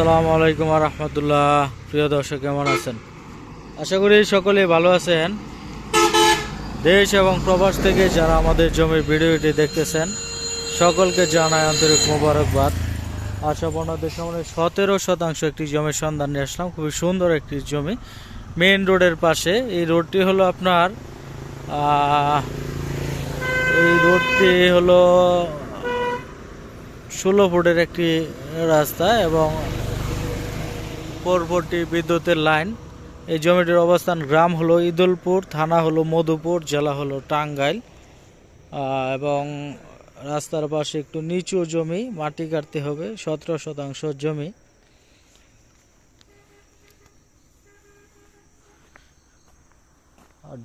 আসসালামু আলাইকুম রহমতুল্লাহ। প্রিয় দর্শক, কেমন আছেন? আশা করি সকলেই ভালো আছেন। দেশ এবং প্রবাস থেকে যারা আমাদের জমির ভিডিওটি দেখতেছেন, সকলকে জানাই আন্তরিক মোবারকবাদ। আশা আপনাদের সামনে সতেরো শতাংশ একটি জমির সন্ধান নিয়ে আসলাম। খুবই সুন্দর একটি জমি। মেইন রোডের পাশে। এই রোডটি হলো আপনার এই রোডটি হলো ষোলো ফুটের একটি রাস্তা এবং পরপরটি বিদ্যুতের লাইন। এই জমিটির অবস্থান গ্রাম হলো ইদুলপুর, থানা হলো মধুপুর, জেলা হলো টাঙ্গাইল। এবং রাস্তার পাশে একটু নিচু জমি, মাটি কাটতে হবে, সতেরো শতাংশ জমি।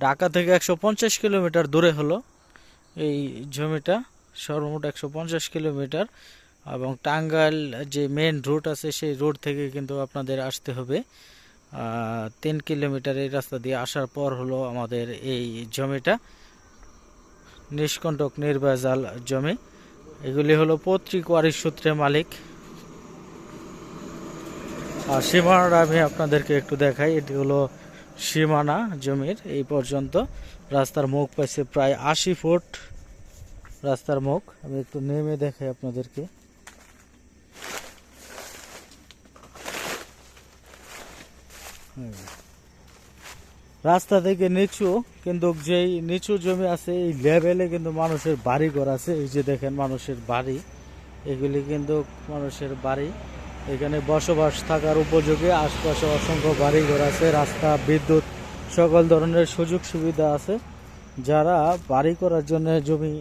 ঢাকা থেকে একশো পঞ্চাশ কিলোমিটার দূরে হলো এই জমিটা, সর্বমোট একশো পঞ্চাশ কিলোমিটার। এবং টাঙ্গাইল যে মেন রুট আছে, সেই রোড থেকে কিন্তু আপনাদের আসতে হবে। তিন কিলোমিটার এই রাস্তা দিয়ে আসার পর হলো আমাদের এই জমিটা, নিষ্কণ্টক নির্বাজাল জমি। এগুলি হলো পৈতৃক ওয়ারিশ সূত্রে মালিক। আর সীমানাটা আমি আপনাদেরকে একটু দেখাই। এটি হলো সীমানা জমির, এই পর্যন্ত রাস্তার মুখ পাইছে প্রায় আশি ফুট। রাস্তার মুখ, আমি একটু নেমে দেখাই আপনাদেরকে। রাস্তা থেকে নিচু, কিন্তু যেই নিচু জমি আছে, এই লেভেলে কিন্তু মানুষের বাড়ি ঘর আছে। এই যে দেখেন মানুষের বাড়ি, এগুলি কিন্তু মানুষের বাড়ি। এখানে বসবাস থাকার উপযোগী, আশপাশে অসংখ্য বাড়ি ঘর আছে, রাস্তা, বিদ্যুৎ, সকল ধরনের সুযোগ সুবিধা আছে। যারা বাড়ি করার জন্য জমি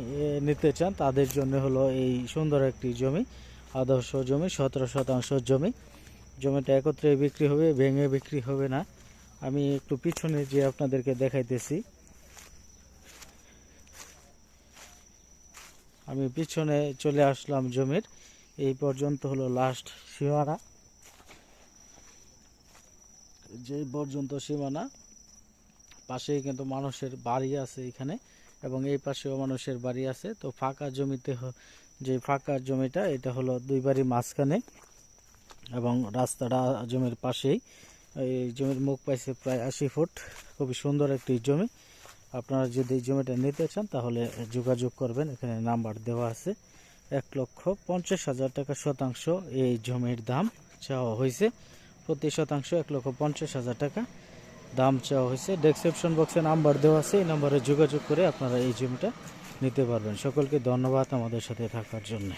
নিতে চান, তাদের জন্য হলো এই সুন্দর একটি জমি, আদর্শ জমি, সতেরো শতাংশ জমি। জমিটা একত্রে বিক্রি হবে, ভেঙে বিক্রি হবে না। আমি একটু পিছনে যে আপনাদেরকে দেখাইতেছি। আমি পিছনে চলে আসলাম জমির। এই পর্যন্ত হলো লাস্ট সীমানা। যে পর্যন্ত সীমানা, পাশেই কিন্তু মানুষের বাড়ি আছে এখানে এবং এই পাশেও মানুষের বাড়ি আছে। তো ফাঁকা জমিতে যে ফাঁকা জমিটা, এটা হলো দুই বাড়ি মাঝখানে। এবং রাস্তাটা জমির পাশেই। এই জমির মুখ পাইছে প্রায় আশি ফুট। খুবই সুন্দর একটি জমি। আপনারা যদি জমিটা নিতে চান, তাহলে যোগাযোগ করবেন। এখানে নাম্বার দেওয়া আছে। এক লক্ষ পঞ্চাশ হাজার টাকা শতাংশ এই জমির দাম চাওয়া হয়েছে। প্রতি শতাংশ এক লক্ষ পঞ্চাশ হাজার টাকা দাম চাওয়া হয়েছে। ডেসক্রিপশন বক্সে নাম্বার দেওয়া আছে। এই নাম্বারে যোগাযোগ করে আপনারা এই জমিটা নিতে পারবেন। সকলকে ধন্যবাদ আমাদের সাথে থাকার জন্য।